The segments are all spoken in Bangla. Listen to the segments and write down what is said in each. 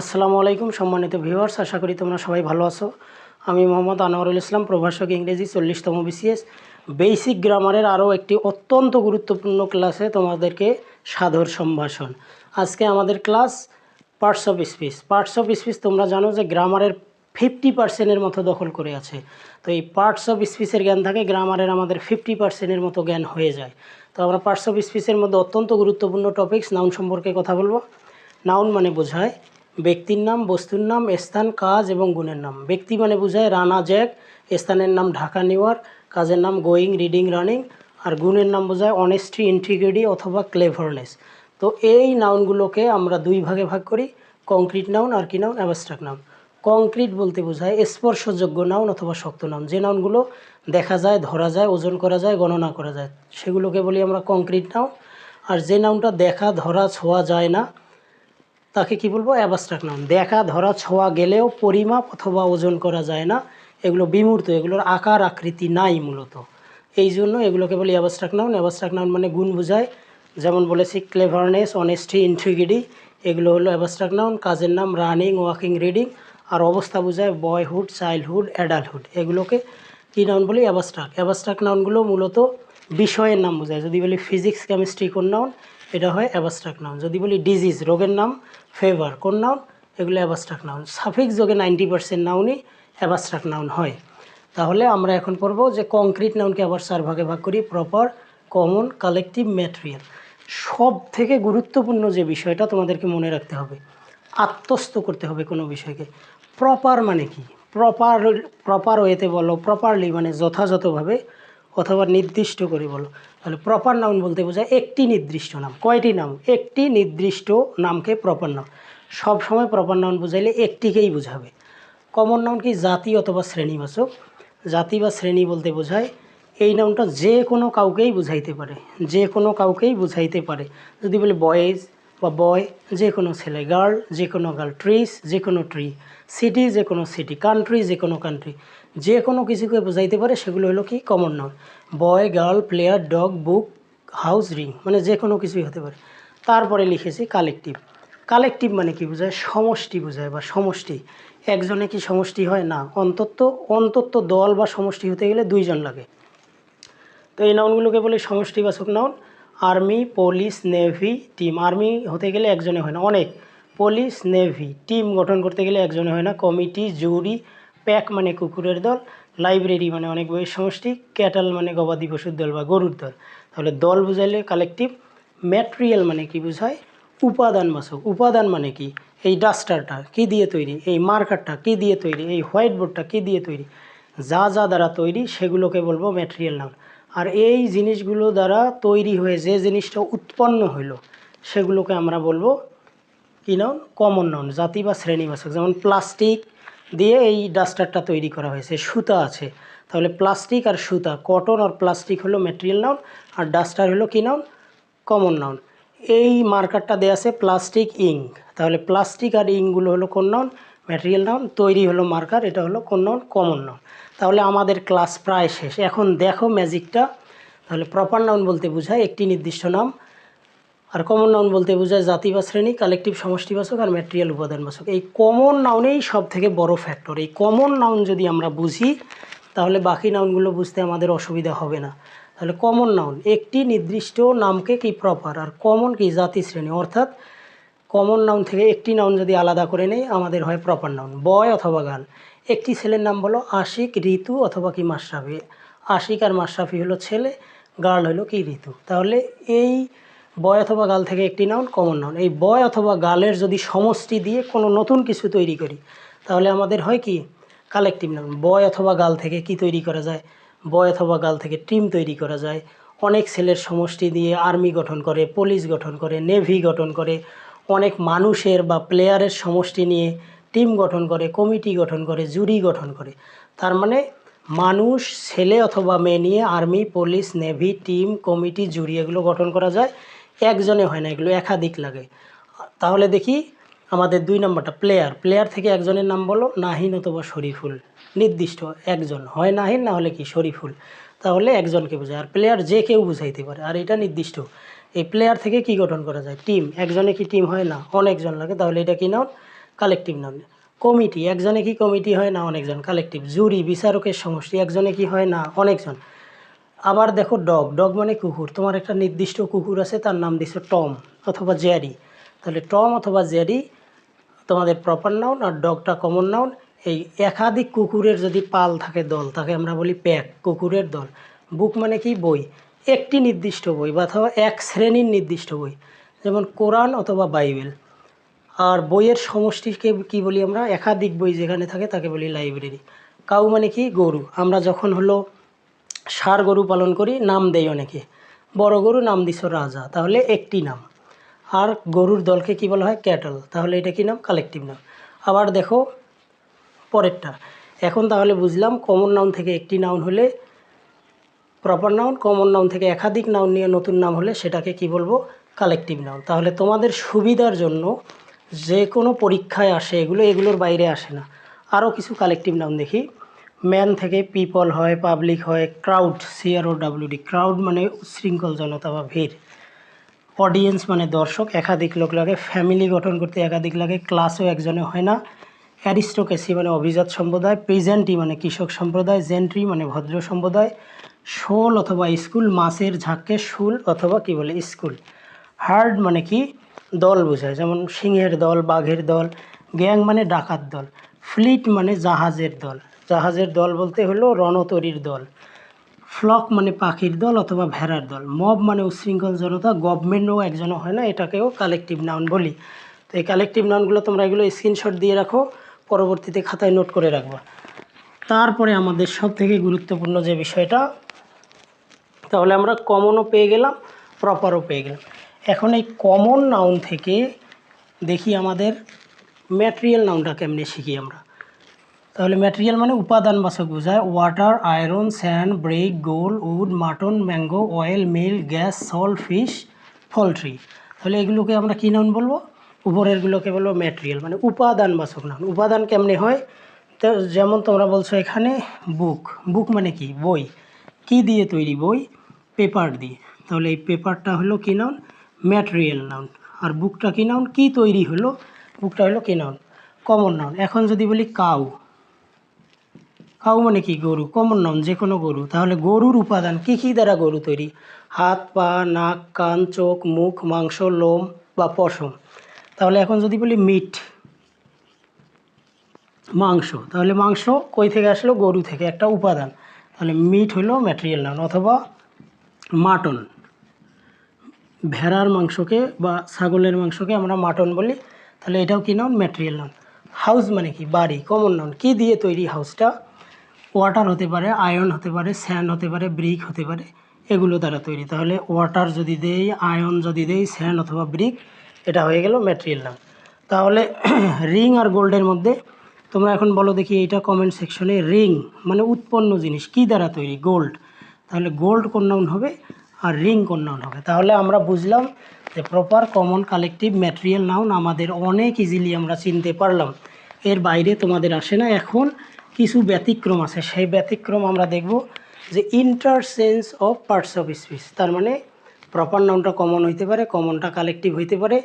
আসসালামু আলাইকুম, সম্মানিত ভিউয়ার্স, আশা করি তোমরা সবাই ভালো আছো। আমি মোহাম্মদ আনোয়ারুল ইসলাম, প্রভাষক ইংরেজি, চল্লিশতম বিসিএস। বেসিক গ্রামারের আরও একটি অত্যন্ত গুরুত্বপূর্ণ ক্লাসে তোমাদেরকে সাধর সম্ভাষণ। আজকে আমাদের class parts of speech. Parts of speech তোমরা জানো যে গ্রামারের ফিফটি পার্সেন্টের মতো দখল করে আছে। তো এই পার্টস অফ স্পিচের জ্ঞান থাকে, গ্রামারের আমাদের ফিফটি পার্সেন্টের মতো জ্ঞান হয়ে যায়। তো আমরা পার্টস অফ স্পিচের মধ্যে অত্যন্ত গুরুত্বপূর্ণ টপিকস, নাউন সম্পর্কে কথা বলব। নাউন মানে বোঝায় ব্যক্তির নাম, বস্তুর নাম, স্থান, কাজ এবং গুণের নাম। ব্যক্তি মানে বোঝায় রানা জ্যাক স্থানের নাম ঢাকা নিউয়ার কাজের নাম গোয়িং, রিডিং, রানিং। আর গুণের নাম বোঝায় অনেস্টি ইন্টিগ্রিটি অথবা ক্লেভারনেস তো এই নাউনগুলোকে আমরা দুই ভাগে ভাগ করি। কংক্রিট নাউন আর কি নাউন অ্যাবস্ট্রাক্ট নাউন কংক্রিট বলতে বোঝায় স্পর্শযোগ্য নাউন অথবা শক্ত নাউন যে নাউনগুলো দেখা যায়, ধরা যায়, ওজন করা যায়, গণনা করা যায়, সেগুলোকে বলি আমরা কংক্রিট নাউন আর যে নাউনটা দেখা, ধরা, ছোঁয়া যায় না তাকে কি বলব? Abstract noun. দেখা, ধরা, ছোঁয়া গেলেও পরিমাপ অথবা ওজন করা যায় না। এগুলো বিমূর্ত, এগুলোর আকার, আকৃতি নাই মূলত। এই জন্য এগুলোকে বলি অ্যাবাস্ট্রাক্ট নাউন। অ্যাবাস্ট্রাক্ট নাউন মানে গুণ বোঝায়। যেমন বলেছি ক্লেভারনেস অনেস্টি ইন্ট্রিগিডি এগুলো হলো অ্যাবাস্ট্রাক্ট নাউন। কাজের নাম রানিং ওয়াকিং রিডিং আর অবস্থা বোঝায় বয়হুড চাইল্ডহুড অ্যাডাল্টহুড এগুলোকে কী নাউন বলি? অ্যাবাস্ট্রাক্ট। অ্যাবাস্ট্রাক্ট নাউনগুলো মূলত বিষয়ের নাম বোঝায়। যদি বলি ফিজিক্স কেমিস্ট্রি কোন নাউন? এটা হয় অ্যাবাস্ট্রাক্ট নাউন। যদি বলি ডিজিজ রোগের নাম? ফেভার কোন নাউন এগুলো অ্যাবাস্ট্রাক্ট নাউন সাফিক্স যোগে নাইনটি পার্সেন্ট নাউনই অ্যাবাস্ট্রাক নাউন হয়। তাহলে আমরা এখন পড়ব যে কংক্রিট নাউনকে আবার চার ভাগে ভাগ করি প্রপার কমন কালেকটিভ ম্যাটেরিয়াল সব থেকে গুরুত্বপূর্ণ যে বিষয়টা তোমাদেরকে মনে রাখতে হবে, আত্মস্থ করতে হবে কোনো বিষয়কে। প্রপার মানে কি? প্রপার প্রপার ওয়েতে বলো প্রপারলি মানে যথাযথভাবে, অথবা নির্দিষ্ট করে বলো। তাহলে প্রপার নাউন বলতে বোঝায় একটি নির্দিষ্ট নাম। কয়টি নাম? একটি নির্দিষ্ট নামকে প্রপার নাউন সব সময় প্রপার নাউন বোঝাইলে একটিকেই বোঝাবে। কমন নাউন কি? জাতি অথবা শ্রেণীবাচক। জাতি বা শ্রেণি বলতে বোঝায় এই নামটা যে কোনো কাউকেই বুঝাইতে পারে। যে কোনো কাউকেই বুঝাইতে পারে। যদি বলি বয়েজ বা বয় যে কোনো ছেলে গার্ল যে কোনো গার্ল ট্রিস যে কোনো ট্রি সিটি যে কোনো সিটি কান্ট্রি যে কোনো কান্ট্রি যে কোনো কিছুকে বোঝাইতে পারে, সেগুলো হলো কি? Common noun boy girl player dog book house ring মানে যে কোনো কিছুই হতে পারে। তারপরে লিখেছি কালেকটিভ কালেকটিভ মানে কি বোঝায়? সমষ্টি বোঝায় বা সমষ্টি। একজনে কি সমষ্টি হয়? না। অন্তত অন্তত দল বা সমষ্টি হতে গেলে দুইজন লাগে। তো এই নাউনগুলোকে বলে সমষ্টিবাচক noun army police navy team army হতে গেলে একজনে হয় না। অনেক। পুলিশ নেভি টিম গঠন করতে গেলে একজনে হয় না। কমিটি জুরি প্যাক মানে কুকুরের দল, লাইব্রেরি মানে অনেক বই সমষ্টি, ক্যাটাল মানে গবাদি পশুর দল বা গরুর দল। তাহলে দল বুঝাইলে কালেকটিভ ম্যাটেরিয়াল মানে কি বুঝায়? উপাদান বাচক উপাদান মানে কি? এই ডাস্টারটা কি দিয়ে তৈরি? এই মার্কারটা কি দিয়ে তৈরি? এই হোয়াইট বোর্ডটা কি দিয়ে তৈরি? যা যা দ্বারা তৈরি সেগুলোকে বলব ম্যাটেরিয়াল নাম আর এই জিনিসগুলো দ্বারা তৈরি হয়ে যে জিনিসটা উৎপন্ন হইল, সেগুলোকে আমরা বলব কি নাউন কমন নাউন জাতি বা শ্রেণীবাচক যেমন প্লাস্টিক দিয়ে এই ডাস্টারটা তৈরি করা হয়েছে, সুতা আছে। তাহলে প্লাস্টিক আর সুতা, কটন আর প্লাস্টিক হলো ম্যাটেরিয়াল নাউন আর ডাস্টার হলো কি নাউন কমন নাউন এই মার্কারটা দেওয়া আছে প্লাস্টিক ইঙ্ক তাহলে প্লাস্টিক আর ইঙ্কগুলো হলো কোন নাউন ম্যাটেরিয়াল নাউন তৈরি হলো মার্কার এটা হলো কোন নাউন কমন নাউন তাহলে আমাদের ক্লাস প্রায় শেষ। এখন দেখো ম্যাজিকটা তাহলে প্রপার নাউন বলতে বোঝায় একটি নির্দিষ্ট নাম। আর কমন নাউন বলতে বোঝায় জাতি বা শ্রেণি কালেকটিভ সমষ্টিবাচক আর ম্যাটেরিয়াল উপাদানবাচক। এই কমন নাউনেই সব থেকে বড় ফ্যাক্টর এই কমন নাউন যদি আমরা বুঝি, তাহলে বাকি নাউনগুলো বুঝতে আমাদের অসুবিধা হবে না। তাহলে কমন নাউন একটি নির্দিষ্ট নামকে কি প্রপার আর কমন কি? জাতি, শ্রেণি। অর্থাৎ কমন নাউন থেকে একটি নাউন যদি আলাদা করে নেই, আমাদের হয় প্রপার নাউন বয় অথবা গান। একটি ছেলের নাম বলো আশিক, ঋতু অথবা কি মাশরাফি। আশিক আর মাশরাফি হলো ছেলে, গার্ল হলো কি ঋতু। তাহলে এই বয় অথবা গাল থেকে একটি নাউন কমন নাউন এই বয় অথবা গালের যদি সমষ্টি দিয়ে কোনো নতুন কিছু তৈরি করি, তাহলে আমাদের হয় কি? কালেকটিভ নাউন বয় অথবা গাল থেকে কি তৈরি করা যায়? বয় অথবা গাল থেকে টিম তৈরি করা যায়। অনেক ছেলের সমষ্টি দিয়ে আর্মি গঠন করে পুলিশ গঠন করে নেভি গঠন করে। অনেক মানুষের বা প্লেয়ারের সমষ্টি নিয়ে টিম গঠন করে কমিটি গঠন করে জুরি গঠন করে। তার মানে মানুষ, ছেলে অথবা মেয়ে নিয়ে army police navy team committee jury এগুলো গঠন করা যায়। একজনে হয় না, এগুলো একাধিক লাগে। তাহলে দেখি আমাদের দুই নম্বরটা প্লেয়ার প্লেয়ার থেকে একজনের নাম বলো, নাহিন অথবা শরীফুল। নির্দিষ্ট, একজন। হয় নাহিন, না হলে কি? শরীফুল। তাহলে একজনকে বোঝায়। আর প্লেয়ার যে কেউ বুঝাইতে পারে। আর এটা নির্দিষ্ট। এই প্লেয়ার থেকে কি গঠন করা যায়? টিম একজনে কি টিম হয়? না। অনেকজন লাগে। তাহলে এটা কি নাও কালেকটিভ নাউন কমিটি একজনে কি কমিটি হয়? না, অনেকজন। কালেকটিভ জুরি, বিচারকের সমষ্টি। একজনে কি হয়? না, অনেকজন। আবার দেখো ডগ। ডগ মানে কুকুর। তোমার একটা নির্দিষ্ট কুকুর আছে, তার নাম দিছো টম অথবা জেরি। তাহলে টম অথবা জেরি তোমাদের প্রপার নাউন আর ডগটা কমন নাউন এই একাধিক কুকুরের যদি পাল থাকে দল, তাকে আমরা বলি প্যাক, কুকুরের দল। বুক মানে কি? বই। একটি নির্দিষ্ট বই বা অথবা এক শ্রেণির নির্দিষ্ট বই, যেমন কোরআন অথবা বাইবেল। আর বইয়ের সমষ্টিকে কি বলি আমরা? একাধিক বই যেখানে থাকে তাকে বলি লাইব্রেরি। কাউ মানে কি? গরু। আমরা যখন হলো ষাঁড় গরু পালন করি, নাম দেই অনেকে। বড় গরু নাম দিছ রাজা, তাহলে একটি নাম। আর গরুর দলকে কি বলা হয়? ক্যাটল। তাহলে এটা কি নাম? কালেকটিভ নাম। আবার দেখো, পরেরটা। এখন তাহলে বুঝলাম কমন নাউন থেকে একটি নাউন হলে প্রপার নাউন কমন নাউন থেকে একাধিক নাউন নিয়ে নতুন নাম হলে সেটাকে কি বলব? কালেকটিভ নাউন তাহলে তোমাদের সুবিধার জন্য যে কোনো পরীক্ষায় আসে এগুলো, এগুলোর বাইরে আসে না। আরও কিছু কালেকটিভ নাউন দেখি। ম্যান থেকে পিপল হয়, পাবলিক হয়, crowd C R O W D crowd মানে উচ্ছৃঙ্খল জনতা বা ভিড়। অডিয়েন্স মানে দর্শক, একাধিক লোক লাগে, ফ্যামিলি গঠন করতে একাধিক লাগে, ক্লাসও একজনে হয় না। অ্যারিস্টোকেসি মানে অভিজাত সম্প্রদায়, প্রেজেন্টি মানে কৃষক সম্প্রদায়, জেন্ট্রি মানে ভদ্র সম্প্রদায়, শোল অথবা স্কুল, মাছের ঝাঁককে শুল অথবা কি বলে স্কুল। হার্ড মানে কি? দল বোঝায়, যেমন সিংহের দল, বাঘের দল, গ্যাং মানে ডাকাত দল, ফ্লিট মানে জাহাজের দল। জাহাজের দল বলতে হলো রণতরীর দল। ফ্লক মানে পাখির দল অথবা ভেড়ার দল। মব মানে উচ্ছৃঙ্খল জনতা গভর্নমেন্টও একজন হয় না, এটাকেও কালেকটিভ নাউন বলি। তো এই কালেকটিভ নাউনগুলো তোমরা এগুলো স্ক্রিনশট দিয়ে রাখো, পরবর্তীতে খাতায় নোট করে রাখবা। তারপরে আমাদের সব থেকে গুরুত্বপূর্ণ যে বিষয়টা, তাহলে আমরা কমনও পেয়ে গেলাম প্রপারও পেয়ে গেলাম। এখন এই কমন নাউন থেকে দেখি আমাদের ম্যাটেরিয়াল নাউনটা কেমনে শিখি আমরা। তাহলে ম্যাটেরিয়াল মানে উপাদান বাচক বোঝায় water iron sand bread gold wood mutton mango oil milk gas salt fish poultry তাহলে এগুলোকে আমরা কী নাউন বলব? উপরেরগুলোকে বলব ম্যাটেরিয়াল মানে উপাদান বাচক নাউন উপাদান কেমনে হয়? তো যেমন তোমরা বলছো এখানে বুক বুক মানে কি? বই। কি দিয়ে তৈরি বই? পেপার দিয়ে। তাহলে এই পেপারটা হলো কি নাউন ম্যাটেরিয়াল নাউন আর বুকটা কি নাউন কি তৈরি হলো? বুকটা হলো কি নাউন কমন নাউন এখন যদি বলি কাউ কাউ মানে কি গরু? কমন নাউন যে কোনো গরু। তাহলে গরুর উপাদান কি কি দ্বারা গরু তৈরি? হাত, পা, নাক, কান, চোখ, মুখ, মাংস, লোম বা পশম। তাহলে এখন যদি বলি মিট, মাংস। তাহলে মাংস কই থেকে আসলো? গরু থেকে। একটা উপাদান। তাহলে মিট হলো ম্যাটেরিয়াল নাউন অথবা মাটন। ভেড়ার মাংসকে বা ছাগলের মাংসকে আমরা মাটন বলি। তাহলে এটাও কি নাউন ম্যাটেরিয়াল নাউন হাউস মানে কি? বাড়ি। কমন নাউন কি দিয়ে তৈরি হাউসটা ওয়াটার হতে পারে আয়ন হতে পারে স্যান্ড হতে পারে ব্রিক হতে পারে, এগুলো দ্বারা তৈরি। তাহলে ওয়াটার যদি দেই আয়ন যদি দেই স্যান্ড অথবা ব্রিক এটা হয়ে গেল ম্যাটেরিয়াল নাউন তাহলে রিং আর গোল্ডের মধ্যে, তোমরা এখন বলো দেখি এইটা কমেন্ট সেকশনে রিং মানে উৎপন্ন জিনিস, কি দ্বারা তৈরি? গোল্ড তাহলে গোল্ড কোন নাউন হবে আর রিং কোন নাউন হবে। তাহলে আমরা বুঝলাম যে proper common collective material noun আমাদের অনেক ইজিলি আমরা চিনতে পারলাম। এর বাইরে তোমাদের আসে না এখন কিছু ব্যতিক্রম আছে। সেই ব্যতিক্রম আমরা দেখব যে ইন্টারসেন্স অফ পার্টস অফ স্পিচ তার মানে প্রপার নাউনটা কমন হইতে পারে কমনটা কালেকটিভ হইতে পারে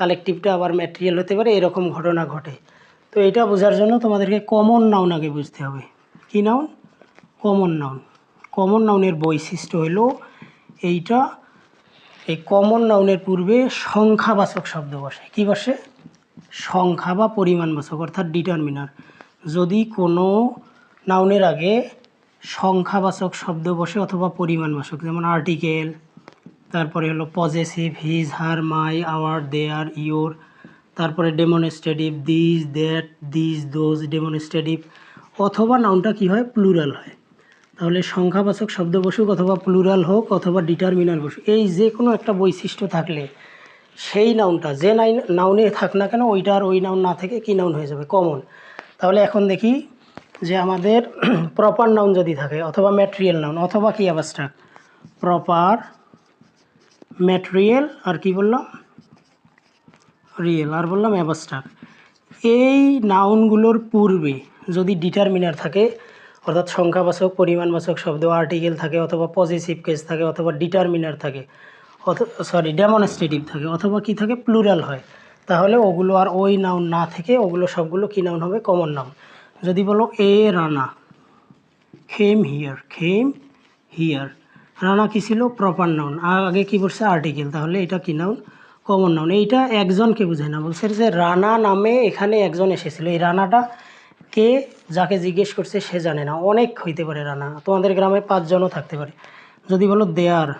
কালেকটিভটা আবার ম্যাটেরিয়াল হতে পারে, এরকম ঘটনা ঘটে। তো এটা বোঝার জন্য তোমাদেরকে কমন নাউন আগে বুঝতে হবে। কি নাউন কমন নাউন কমন নাউনের বৈশিষ্ট্য হলো এইটা, এই কমন নাউনের পূর্বে সংখ্যাবাচক শব্দ বসে। কি বসে? সংখ্যা বা পরিমাণবাচক, অর্থাৎ ডিটারমিনার যদি কোনো নাউনের আগে সংখ্যাবাচক শব্দ বসে অথবা পরিমাণবাচক, যেমন আর্টিকেল তারপরে হলো possessive his her my our their your তারপরে demonstrative this that this those demonstrative অথবা নাউনটা কি হয়? প্লুরাল হয়। তাহলে সংখ্যাবাচক শব্দ বসুক অথবা প্লুরাল হোক অথবা ডিটারমিনার বসুক, এই যে কোনো একটা বৈশিষ্ট্য থাকলে সেই নাউনটা যে নাইন নাউনে থাক না কেন, ওইটা আর ওই নাউন না থেকে কী নাউন হয়ে যাবে? কমন তাহলে এখন দেখি যে আমাদের প্রপার নাউন যদি থাকে, অথবা ম্যাটেরিয়াল নাউন অথবা কি অ্যাবাস্ট্রাক্ট প্রপার ম্যাটেরিয়াল আর কি বললাম? রিয়েল আর বললাম অ্যাবাস্ট্রাক্ট এই নাউনগুলোর পূর্বে যদি ডিটারমিনার থাকে, অর্থাৎ সংখ্যাবাচক, পরিমাণবাচক শব্দ আর্টিকেল থাকে, অথবা পজিটিভ কেস থাকে, অথবা ডিটারমিনার থাকে, অথ সরি ডেমনস্ট্রেটিভ থাকে, অথবা কি থাকে প্লুরাল হয়। তাহলে ওগুলো আর ওই নাউন না থেকে ওগুলো সবগুলো কী নাউন হবে? কমন নাউন যদি বলো, এ Rana came here came here Rana কী ছিল? প্রপার নাউন আগে কী বলছে? আর্টিকেল তাহলে এটা কী নাউন কমন নাউন এইটা একজনকে বোঝায় না। বলছে যে রানা নামে এখানে একজন এসেছিল। এই রানাটা কে? যাকে জিজ্ঞেস করছে, সে জানে না। অনেক হইতে পারে রানা। তোমাদের গ্রামে পাঁচজনও থাকতে পারে। যদি বলো দেয়ার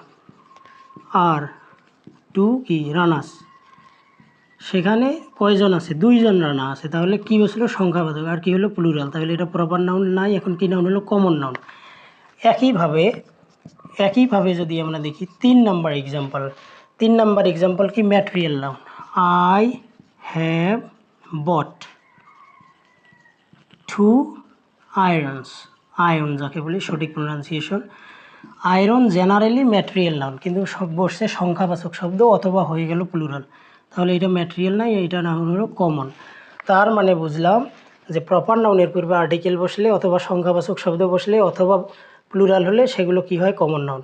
আর টু কি? রানাস সেখানে কয়জন আছে? দুইজন রানা আছে। তাহলে কি বলছিল সংখ্যাবাদক। আর কি হলো? প্লুরাল তাহলে এটা প্রপার নাউন নাই। এখন কি নাউন হলো? কমন নাউন একইভাবে একইভাবে যদি আমরা দেখি, তিন নাম্বার এক্সাম্পল তিন নাম্বার এক্সাম্পল কি? Material noun I have bought two irons iron যাকে বলি, সঠিক pronunciation iron generally material noun কিন্তু সব বসছে সংখ্যাবাচক শব্দ অথবা হয়ে গেল প্লুরাল তাহলে এটা ম্যাটেরিয়াল নাই এইটা নাম হলো কমন তার মানে বুঝলাম যে প্রপার নাউনের পূর্বে আর্টিকেল বসলে অথবা সংখ্যাবাচক শব্দ বসলে অথবা প্লুরাল হলে সেগুলো কি হয় কমন নাউন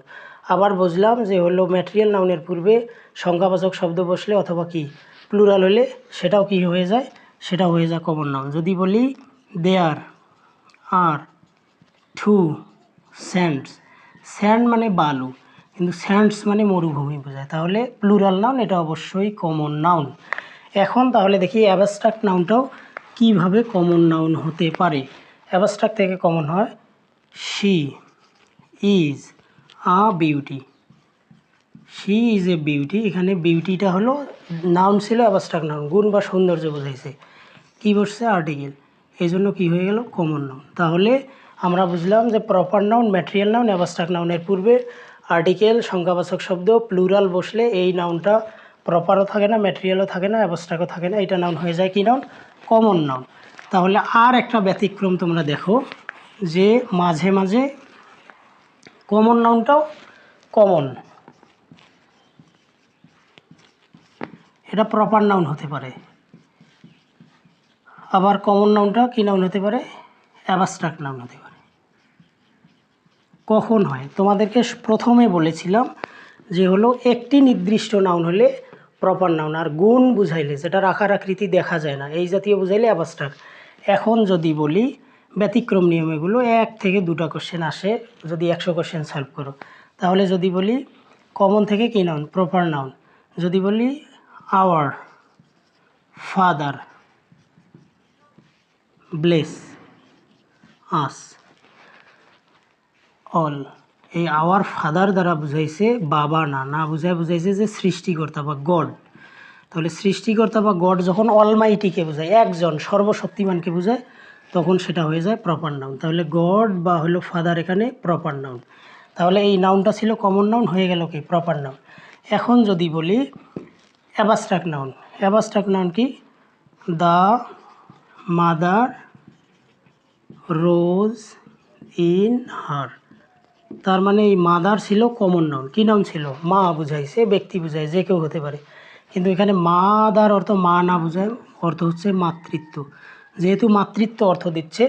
আবার বুঝলাম যে হলো ম্যাটেরিয়াল নাউনের পূর্বে সংখ্যাবাচক শব্দ বসলে অথবা কি প্লুরাল হলে সেটাও কি হয়ে যায় সেটা হয়ে যায় কমন নাউন যদি বলি there are two sands sand মানে বালু। কিন্তু স্যান্ডস মানে মরুভূমি বোঝায়। তাহলে প্লুরাল নাউন এটা অবশ্যই কমন নাউন। এখন তাহলে দেখি অ্যাবস্ট্রাক্ট নাউনটাও কীভাবে কমন নাউন হতে পারে। অ্যাবস্ট্রাক্ট থেকে কমন হয় she is a beauty. She is a beauty. এখানে বিউটিটা হলো নাউন ছিল অ্যাবস্ট্রাক্ট নাউন। গুণ বা সৌন্দর্য বোঝাইছে। কী বসছে আর্টিকেল। এই জন্য কী হয়ে গেল? Common noun. তাহলে আমরা বুঝলাম যে proper noun, material noun, abstract নাউনের পূর্বে আর্টিকেল, সংখ্যাবাচক শব্দ, প্লুরাল বসলে এই নাউনটা প্রপারও থাকে না ম্যাটেরিয়ালও থাকে না অ্যাবস্ট্রাকও থাকে না, এটা নাউন হয়ে যায় কি নাউন কমন নাউন তাহলে আর একটা ব্যতিক্রম তোমরা দেখো, যে মাঝে মাঝে কমন নাউনটাও কমন এটা প্রপার নাউন হতে পারে। আবার কমন নাউনটা কী নাউন হতে পারে? অ্যাবাস্ট্রাক্ট নাউন হতে পারে। কখন হয়? তোমাদেরকে প্রথমে বলেছিলাম যে হলো একটি নির্দিষ্ট নাউন হলে প্রপার নাউন আর গুণ বুঝাইলে, যেটা রাখার আকৃতি দেখা যায় না, এই জাতীয় বুঝাইলে অ্যাবাস্টার এখন যদি বলি, ব্যতিক্রম নিয়ম এগুলো এক থেকে দুটা কোশ্চেন আসে, যদি একশো কোশ্চেন সলভ করো। তাহলে যদি বলি কমন থেকে কী নাউন প্রপার নাউন যদি বলি our father bless us all. এই আওয়ার ফাদার দ্বারা বুঝাইছে বাবা না না বুঝায় বুঝাইছে যে সৃষ্টিকর্তা বা গড। তাহলে সৃষ্টিকর্তা বা গড যখন অলমাইটিকে বোঝায়, একজন সর্বশক্তিমানকে বোঝায়, তখন সেটা হয়ে যায় প্রপার নাউন তাহলে গড বা হলো ফাদার এখানে প্রপার নাউন তাহলে এই নাউনটা ছিল কমন নাউন হয়ে গেল কি? প্রপার নাউন এখন যদি বলি অ্যাবাস্ট্রাক্ট নাউন অ্যাবাস্ট্রাক নাউন কি? The mother rose in her তার মানে এই মাদার ছিল কমন নাউন কী নাউন ছিল? মা বুঝায় বুঝাইছে ব্যক্তি বুঝায়, যে কেউ হতে পারে। কিন্তু এখানে মাদার অর্থ মা না বুঝায়, অর্থ হচ্ছে মাতৃত্ব। যেহেতু মাতৃত্ব অর্থ দিচ্ছে,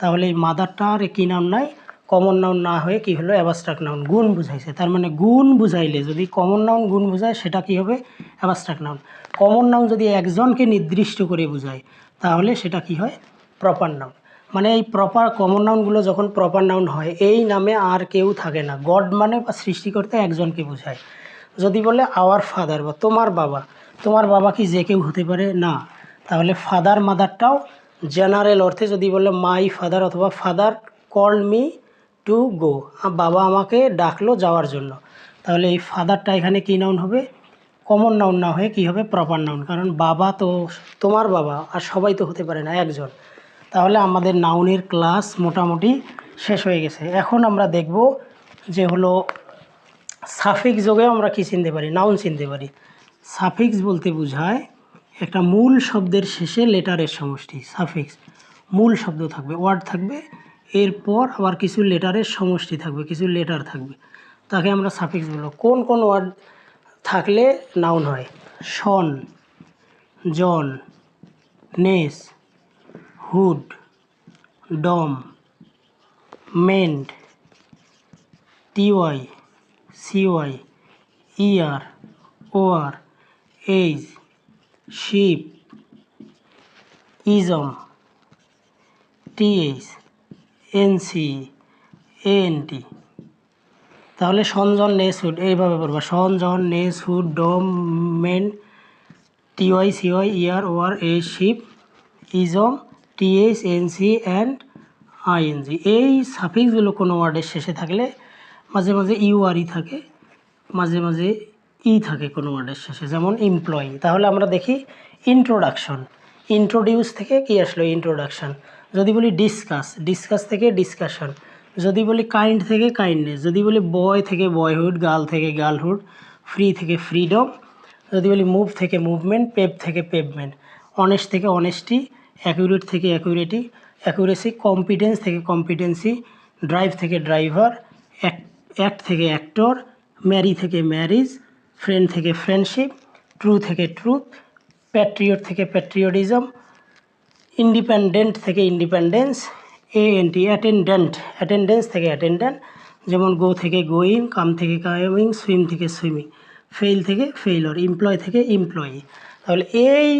তাহলে এই মাদারটা আর কী নাউন নাই? কমন নাউন না হয়ে কি হলো? অ্যাবাস্ট্রাক্ট নাউন গুণ বুঝাইছে। তার মানে গুণ বুঝাইলে যদি কমন নাউন গুণ বুঝায়, সেটা কি হবে? অ্যাবাস্ট্রাক্ট নাউন কমন নাউন যদি একজনকে নির্দিষ্ট করে বুঝায়, তাহলে সেটা কি হয়? প্রপার নাউন মানে এই প্রপার কমন নাউনগুলো যখন প্রপার নাউন হয়, এই নামে আর কেউ থাকে না। গড মানে বা সৃষ্টিকর্তা একজনকে বোঝায়। যদি বলে আওয়ার ফাদার বা, তোমার বাবা তোমার বাবা কি যে কেউ হতে পারে? না। তাহলে ফাদার মাদারটাও জেনারেল অর্থে যদি বলে মাই ফাদার অথবা father call me to go বাবা আমাকে ডাকলো যাওয়ার জন্য। তাহলে এই ফাদারটা এখানে কী নাউন হবে? কমন নাউন না হয়ে কী হবে? প্রপার নাউন কারণ বাবা তো তোমার বাবা, আর সবাই তো হতে পারে না, একজন। তাহলে আমাদের নাউনের ক্লাস মোটামুটি শেষ হয়ে গেছে। এখন আমরা দেখব যে হলো সাফিক্স যোগেও আমরা কী চিনতে পারি, নাউন চিনতে পারি। সাফিক্স বলতে বোঝায় একটা মূল শব্দের শেষে লেটারের সমষ্টি, সাফিক্স। মূল শব্দ থাকবে, ওয়ার্ড থাকবে, এরপর আবার কিছু লেটারের সমষ্টি থাকবে, কিছু লেটার থাকবে। তাকে আমরা সাফিক্স বলব। কোন কোন ওয়ার্ড থাকলে নাউন হয়? Tion John, ness hood, dom, ment, T Y, C Y er or age ship, ism, T H, N C, A N T. তাহলে সঞ্জন নেসহুড এইভাবে পড়বা Sanjan নেসহুড dom ment T Y, C Y er or a ship, ism T H N C and I N G এই সাফিক্সগুলো কোনো ওয়ার্ডের শেষে থাকলে মাঝে মাঝে ইউআরই থাকে, মাঝে মাঝে ই থাকে কোনো ওয়ার্ডের শেষে, যেমন এমপ্লয়ি তাহলে আমরা দেখি ইন্ট্রোডাকশন ইন্ট্রোডিউস থেকে কি আসলো ইন্ট্রোডাকশন যদি বলি ডিসকাস ডিসকাস থেকে ডিসকাশন যদি বলি কাইন্ড থেকে কাইন্ডনেস যদি বলি বয় থেকে বয়হুড গার্ল থেকে গার্লহুড ফ্রি থেকে ফ্রিডম যদি বলি মুভ থেকে মুভমেন্ট পেপ থেকে পেভমেন্ট অনেস্ট থেকে অনেস্টি অ্যাকুরেট থেকে অ্যাকুরেটি অ্যাকুরেসি কম্পিটেন্স থেকে কম্পিটেন্সি ড্রাইভ থেকে ড্রাইভার অ্যাক্ট থেকে অ্যাক্টর ম্যারি থেকে ম্যারিজ ফ্রেন্ড থেকে ফ্রেন্ডশিপ ট্রু থেকে ট্রুথ প্যাট্রিয়ট থেকে প্যাট্রিয়টিজম ইন্ডিপেন্ডেন্ট থেকে independence A N T attendant attendance থেকে অ্যাটেন্ডেন্ট যেমন গো থেকে গোয়িং কাম থেকে কামিং সুইম থেকে সুইমিং ফেল থেকে ফেইলর এমপ্লয় থেকে এমপ্লয়ি তাহলে এই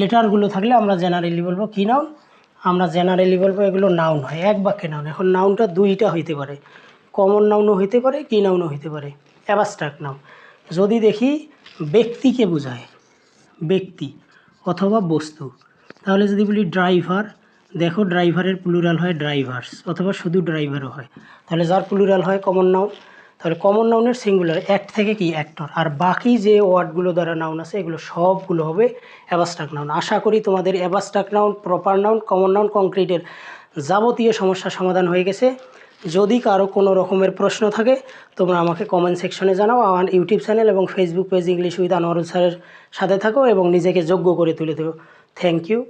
লেটারগুলো থাকলে আমরা জেনারেলি বলব কী নাউন? আমরা জেনারেলি বলব এগুলো নাউন হয়, এক বাক্যে নাউন। এখন নাউনটা দুইটা হইতে পারে। কমন নাউনও হইতে পারে, কি নাউনও হইতে পারে। Abstract noun. যদি দেখি ব্যক্তিকে বোঝায়, ব্যক্তি অথবা বস্তু, তাহলে যদি বলি ড্রাইভার, দেখো ড্রাইভারের প্লুরাল হয় ড্রাইভার্স, অথবা শুধু ড্রাইভারও হয়। তাহলে যার প্লুরাল হয় কমন নাউন? তাহলে কমন নাউনের সিঙ্গুলার অ্যাক্ট থেকে কি অ্যাক্টর আর বাকি যে ওয়ার্ডগুলো দ্বারা নাউন আছে, এগুলো সবগুলো হবে অ্যাবাস্ট্রাক্ট নাউন আশা করি তোমাদের abstract noun proper noun common noun কংক্রিটের যাবতীয় সমস্যার সমাধান হয়ে গেছে। যদি কারও কোনো রকমের প্রশ্ন থাকে, তোমরা আমাকে কমেন্ট সেকশনে জানাও। আমার ইউটিউব চ্যানেল এবং Facebook page English with Anwarul স্যারের সাথে থাকো এবং নিজেকে যোগ্য করে তুলে দেবো থ্যাংক ইউ